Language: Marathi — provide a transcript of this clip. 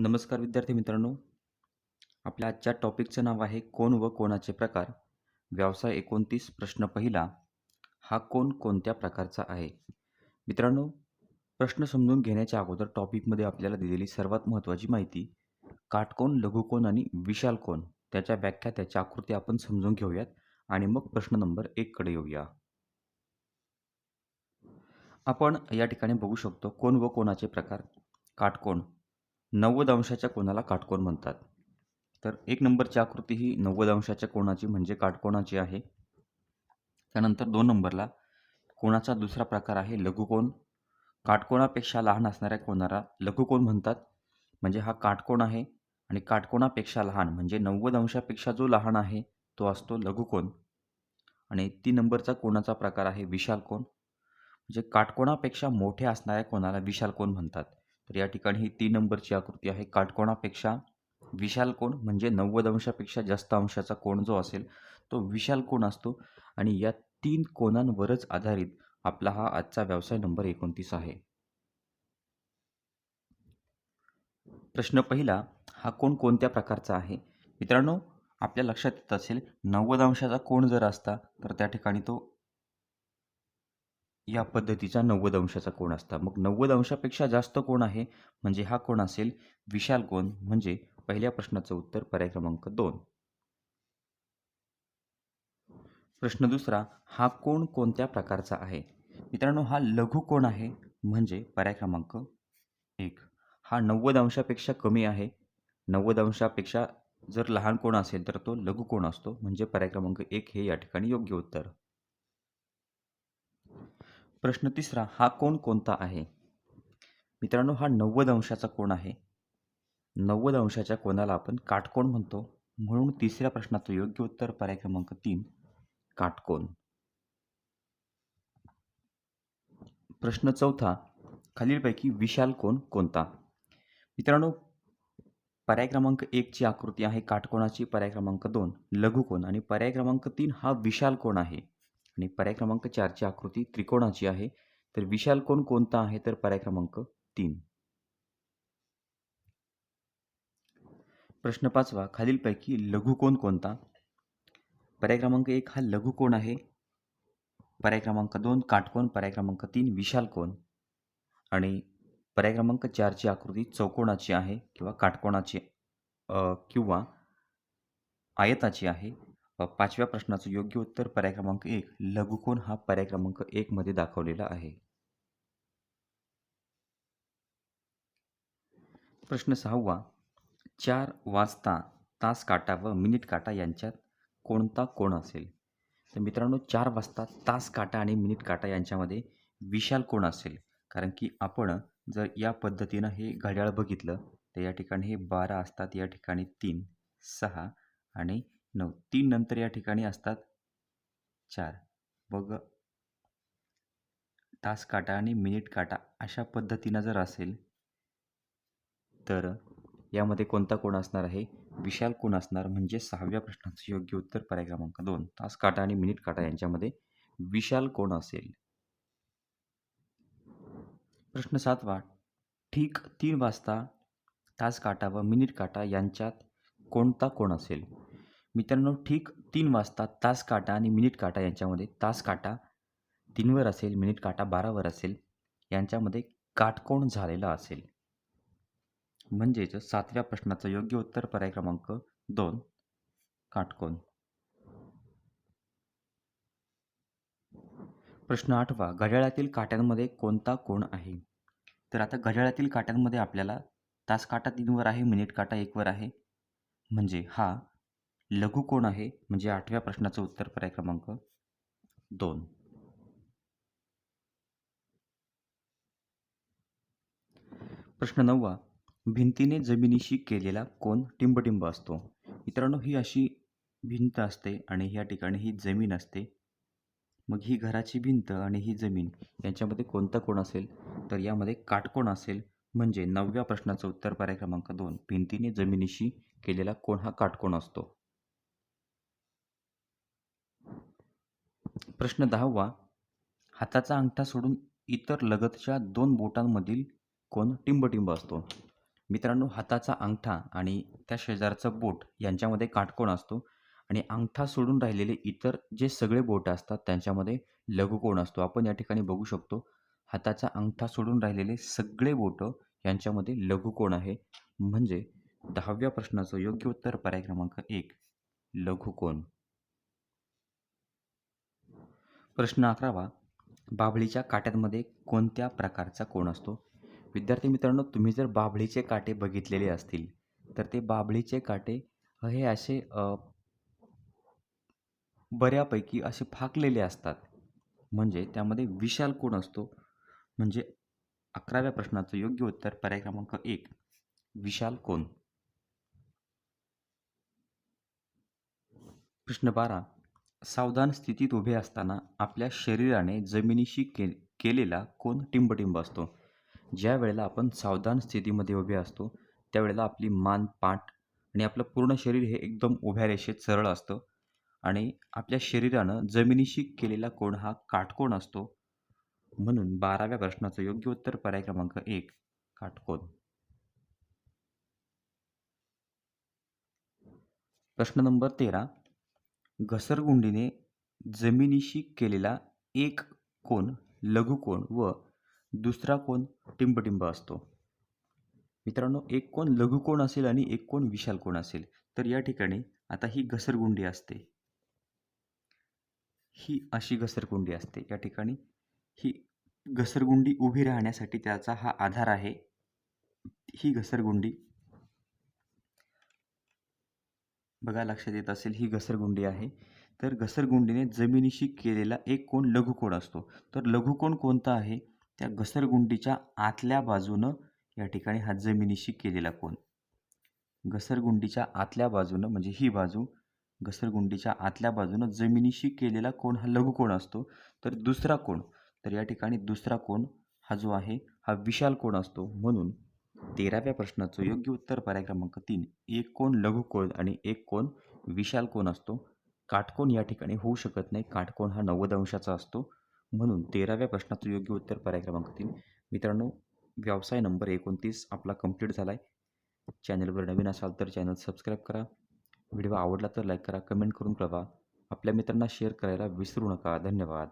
नमस्कार विद्यार्थी मित्रांनो. आपल्या आजच्या टॉपिकचं नाव आहे कोण व कोणाचे प्रकार? व्यवसाय एकोणतीस प्रश्न पहिला. हा कोण कोणत्या प्रकारचा आहे? मित्रांनो प्रश्न समजून घेण्याच्या अगोदर टॉपिकमध्ये आपल्याला दिलेली सर्वात महत्त्वाची माहिती काटकोन लघुकोण आणि विशाल कोण त्याच्या व्याख्या त्याच्या आकृती आपण समजून घेऊयात आणि मग प्रश्न नंबर एककडे येऊया. आपण या ठिकाणी बघू शकतो कोण व कोणाचे प्रकार? काटकोण नव्वद अंशाच्या कोणाला काटकोण म्हणतात? तर एक नंबरची आकृती ही नव्वद अंशाच्या कोणाची म्हणजे काटकोणाची आहे. त्यानंतर दोन नंबरला कोणाचा दुसरा प्रकार आहे लघुकोण काटकोणापेक्षा लहान असणाऱ्या कोणाला लघुकोण म्हणतात? म्हणजे हा काटकोण आहे आणि काटकोणापेक्षा लहान म्हणजे नव्वद अंशापेक्षा जो लहान आहे तो असतो लघुकोण आणि तीन नंबरचा कोणाचा प्रकार आहे विशाल कोण म्हणजे काटकोणापेक्षा मोठे असणाऱ्या कोणाला विशाल कोण म्हणतात. तर या ठिकाणी ही तीन नंबरची आकृती आहे. काटकोणापेक्षा विशाल कोण? म्हणजे नव्वद अंशापेक्षा जास्त अंशाचा कोण जो असेल तो विशाल कोण असतो? आणि या तीन कोणांवरच आधारित आपला हा आजचा व्यवसाय नंबर एकोणतीस आहे. प्रश्न पहिला हा कोण कोणत्या प्रकारचा आहे? मित्रांनो आपल्या लक्षात येत असेल नव्वद अंशाचा कोण जर असता तर त्या ठिकाणी तो या पद्धतीचा नव्वद अंशाचा कोण असता. मग नव्वद अंशापेक्षा जास्त कोण आहे? म्हणजे हा कोण असेल विशाल कोण म्हणजे पहिल्या प्रश्नाचं उत्तर पर्याय क्रमांक दोन. प्रश्न दुसरा हा कोण कोणत्या प्रकारचा आहे? मित्रांनो हा लघु कोण आहे म्हणजे पर्याय क्रमांक एक. हा नव्वद अंशापेक्षा कमी आहे. नव्वद अंशापेक्षा जर लहान कोण असेल तर तो लघु कोण असतो. म्हणजे पर्याय क्रमांक एक हे या ठिकाणी योग्य उत्तर. प्रश्न तिसरा हा कोण कोणता आहे? मित्रांनो हा नव्वद अंशाचा कोण आहे? नव्वद अंशाच्या कोणाला आपण काटकोण म्हणतो? म्हणून तिसऱ्या प्रश्नाचं योग्य उत्तर पर्याय क्रमांक तीन काटकोण. प्रश्न चौथा खालीलपैकी विशाल कोण कोणता? मित्रांनो पर्याय क्रमांक एकची आकृती आहे काटकोणाची पर्याय क्रमांक दोन लघुकोण. आणि पर्याय क्रमांक तीन हा विशाल कोण आहे? आणि पर्याय क्रमांक चारची आकृती त्रिकोणाची आहे. तर विशाल कोण कोणता आहे? तर पर्याय क्रमांक तीन. प्रश्न पाचवा खालीलपैकी लघुकोण कोणता? पर्याय क्रमांक एक हा लघुकोण आहे? पर्याय क्रमांक दोन काटकोण पर्याय क्रमांक तीन विशाल कोण? आणि पर्याय क्रमांक चारची आकृती चौकोणाची आहे किंवा काटकोणाची किंवा आयताची आहे. पाचव्या प्रश्नाचं योग्य उत्तर पर्याय क्रमांक एक लघुकोन हा पर्याय क्रमांक एक मध्ये दाखवलेला आहे. प्रश्न सहावा चार वाजता तास काटा व मिनिट काटा यांच्यात कोणता कोण असेल? तर मित्रांनो चार वाजता तास काटा आणि मिनिट काटा यांच्यामध्ये विशाल कोण असेल? कारण की आपण जर या पद्धतीनं हे घड्याळ बघितलं तर या ठिकाणी हे बारा असतात या ठिकाणी तीन सहा आणि नऊ तीन नंतर या ठिकाणी असतात. चार बघ. तास काटा आणि मिनिट काटा अशा पद्धतीनं जर असेल तर यामध्ये कोणता कोण असणार आहे? विशाल कोण असणार? म्हणजे सहाव्या प्रश्नाचं योग्य उत्तर पर्याय क्रमांक दोन. तास काटा आणि मिनिट काटा यांच्यामध्ये विशाल कोण असेल? प्रश्न सातवा ठीक तीन वाजता तास काटा व मिनिट काटा यांच्यात कोणता कोण असेल? मित्रांनो ठीक तीन वाजता तास काटा आणि मिनिट काटा यांच्यामध्ये. तास काटा तीनवर असेल मिनिट काटा बारावर असेल यांच्यामध्ये काटकोण झालेला असेल. म्हणजेच सातव्या प्रश्नाचं योग्य उत्तर पर्याय क्रमांक दोन काटकोण प्रश्न आठवा घड्याळातील काट्यांमध्ये कोणता कोण आहे? तर आता घड्याळातील काट्यांमध्ये आपल्याला तास काटा तीनवर आहे मिनिट काटा एकवर आहे. म्हणजे हा लघु कोण आहे? म्हणजे आठव्या प्रश्नाचं उत्तर पर्याय क्रमांक दोन. प्रश्न नववा. भिंतीने जमिनीशी केलेला कोण टिंबटिंब असतो? मित्रांनो ही अशी भिंत असते आणि या ठिकाणी ही जमीन असते. मग ही घराची भिंत आणि ही जमीन यांच्यामध्ये कोणता कोण असेल? तर यामध्ये काटकोण असेल. म्हणजे नवव्या प्रश्नाचं उत्तर पर्याय क्रमांक दोन. भिंतीने जमिनीशी केलेला कोण हा काटकोण असतो. प्रश्न दहावा. हाताचा अंगठा सोडून इतर लगतच्या दोन बोटांमधील कोण टिंबटिंब असतो? मित्रांनो हाताचा अंगठा आणि त्या शेजारचं बोट यांच्यामध्ये काटकोण असतो आणि अंगठा सोडून राहिलेले इतर जे सगळे बोटं असतात त्यांच्यामध्ये लघुकोण असतो. आपण या ठिकाणी बघू शकतो हाताचा अंगठा सोडून राहिलेले सगळे बोटं यांच्यामध्ये लघुकोण आहे. म्हणजे दहाव्या प्रश्नाचं योग्य उत्तर पर्याय क्रमांक एक लघुकोण प्रश्न अकरावा. बाभळीच्या काट्यांमध्ये कोणत्या प्रकारचा कोण असतो? विद्यार्थी मित्रांनो तुम्ही जर बाभळीचे काटे बघितलेले असतील तर ते बाभळीचे काटे हे असे बऱ्यापैकी असे फाकलेले असतात. म्हणजे त्यामध्ये विशाल कोण असतो? म्हणजे अकराव्या प्रश्नाचं योग्य उत्तर पर्याय क्रमांक एक. विशाल कोण? प्रश्न बारा. सावधान स्थितीत उभे असताना आपल्या शरीराने जमिनीशी के केलेला कोण टिंबटिंब असतो. ज्या वेळेला आपण सावधान स्थितीमध्ये उभे असतो त्यावेळेला आपली मान पाठ आणि आपलं पूर्ण शरीर हे एकदम उभ्या रेषेत सरळ असतं आणि आपल्या शरीरानं जमिनीशी केलेला कोण हा काटकोण असतो. म्हणून बाराव्या प्रश्नाचं योग्य उत्तर पर्याय क्रमांक एक काटकोन. प्रश्न नंबर तेरा घसरगुंडीने जमिनीशी केलेला एक कोण लघुकोन व दुसरा कोण टिंबटिंब असतो. मित्रांनो एक कोण लघुकोन असेल आणि एक कोण विशाल कोण असेल. तर या ठिकाणी आता ही घसरगुंडी असते. ही अशी घसरगुंडी असते. या ठिकाणी ही घसरगुंडी उभी राहण्यासाठी त्याचा हा आधार आहे. ही घसरगुंडी बघा लक्षात येत असेल ही घसरगुंडी आहे. तर घसरगुंडीने जमिनीशी केलेला एक कोण लघुकोण असतो. तर लघुकोण कोणता आहे? त्या घसरगुंडीच्या आतल्या बाजूनं या ठिकाणी हा जमिनीशी केलेला कोण घसरगुंडीच्या आतल्या बाजूनं म्हणजे ही बाजू घसरगुंडीच्या आतल्या बाजूनं जमिनीशी केलेला कोण हा लघुकोण असतो. तर दुसरा कोण तर या ठिकाणी दुसरा कोण हा जो आहे हा विशाल कोण असतो. म्हणून तेराव्या प्रश्नाचं योग्य उत्तर पर्याय क्रमांक तीन. एक कोण लघुकोण आणि एक कोण विशाल कोण असतो? काटकोण या ठिकाणी होऊ शकत नाही. काटकोण हा नव्वद अंशाचा असतो. म्हणून तेराव्या प्रश्नाचं योग्य उत्तर पर्याय क्रमांक तीन. मित्रांनो व्यवसाय नंबर एकोणतीस आपला कंप्लीट झाला आहे चॅनलवर नवीन असाल तर चॅनल सबस्क्राईब करा. व्हिडिओ आवडला तर लाईक करा कमेंट करून कळवा. आपल्या मित्रांना शेअर करायला विसरू नका. धन्यवाद.